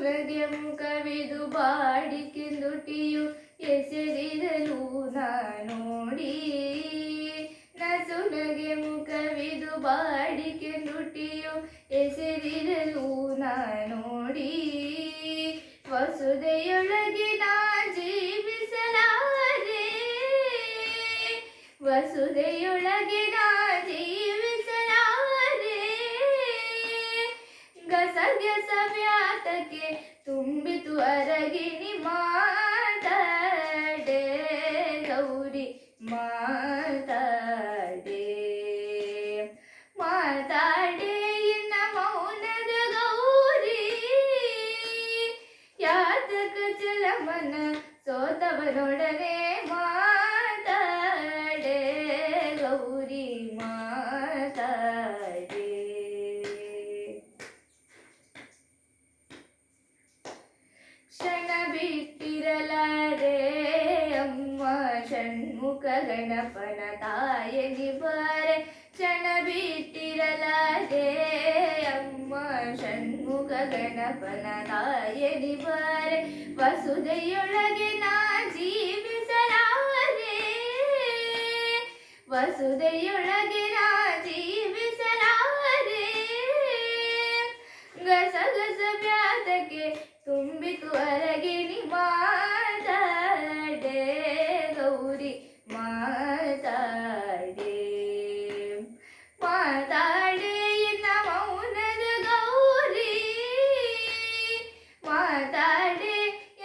ನಸುಲಗೆ ಮುಖವಿದು ಬಾಡಿಕೆಂದುಟಿಯು ಎಸೆದಿರಲು ನಾ ನೋಡಿ ನಸುಲಗೆ ಮುಖವಿದು ಬಾಡಿಕೆಂದುಟಿಯು ಎಸೆದಿರಲು ನಾ ನೋಡಿ ವಸುದೆಯೊಳಗೆ ನಾ ಜೀವಿಸಲಾರೆ ವ್ಯಾತಕ್ಕೆ ತುಂಬಿತು ಅರಗಿನಿ ಮಾತಾಡೆ ಗೌರಿ ಮಾತಾಡೆ. ಮಾತಾಡೆ ಇನ್ನ ಮೌನದ ಗೌರಿ. ಯಾತಕ ಚಲಮನ ಸೋತವನೊಡನೆ ಮಾತಾಡೆ. ಗೌರಿ ಮಾತಾಡೆ. ಕ್ಷಣ ಬಿಟ್ಟಿರಲಾರೆ ಅಮ್ಮ ಷಣ್ಮುಖ ಗಣಪನ ತಾಯನಿ ಬಾರೆ ಕ್ಷಣ ಬಿಟ್ಟಿರಲಾರೆ ಅಮ್ಮ ಷಣ್ಮುಖ ಗಣಪನ ತಾಯನಿ ಬಾರೆ ವಸುದೆಯೊಳಗೆ ನಾ ಜೀವಿಸಲಾರೆ ವಸುದೆಯೊಳಗೆ ನಾ ಜೀವಿಸಲಾರೆ ಗಸಗಸ ವ್ಯಾತಕ್ಕೆ ತುಂಬಿತು ಮಾತಾಡೆ ಮಾತಾಡೆ ಎನ್ನ ಮೌನದ ಗೌರಿ ಮಾತಾಡೆ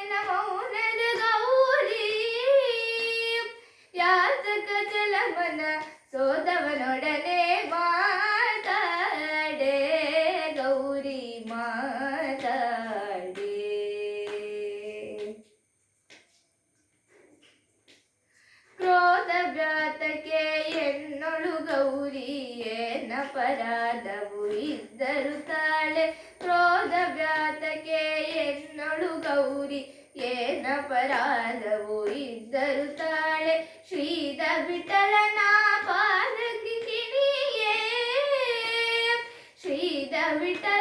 ಎನ್ನ ಮೌನದ ಗೌರಿ ಯಾತಕ ಚಲಮನ ಸೋದವನೊಡನೆ ಕ್ರೋಧ ಹೆಣ್ಣೊಳು ಏನ ಪರಾಧವು ಇದ್ದರು ತಾಳೆ. ಕ್ರೋಧ ವ್ಯಾತಕ್ಕೆ ಎನ್ನೊಳು ಗೌರಿ, ಏನ ಪರಾಧವು ಇದ್ದರು ತಾಳೆ. ಶ್ರೀದ ವಿಠಲನ ಪಾದಕಿ ಶ್ರೀದ ವಿಠಲನ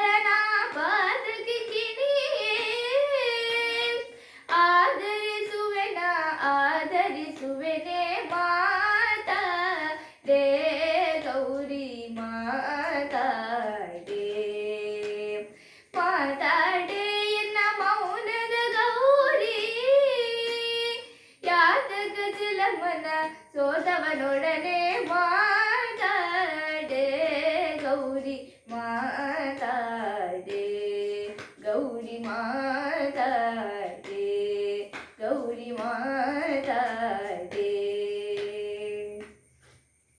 ಮನ ಸೋದವನೊಡನೆ ಮಾತಾಡೆ ಗೌರಿ ಮಾತಾಡೆ ಗೌರಿ ಮಾತಾಡೆ ಗೌರಿ ಮಾ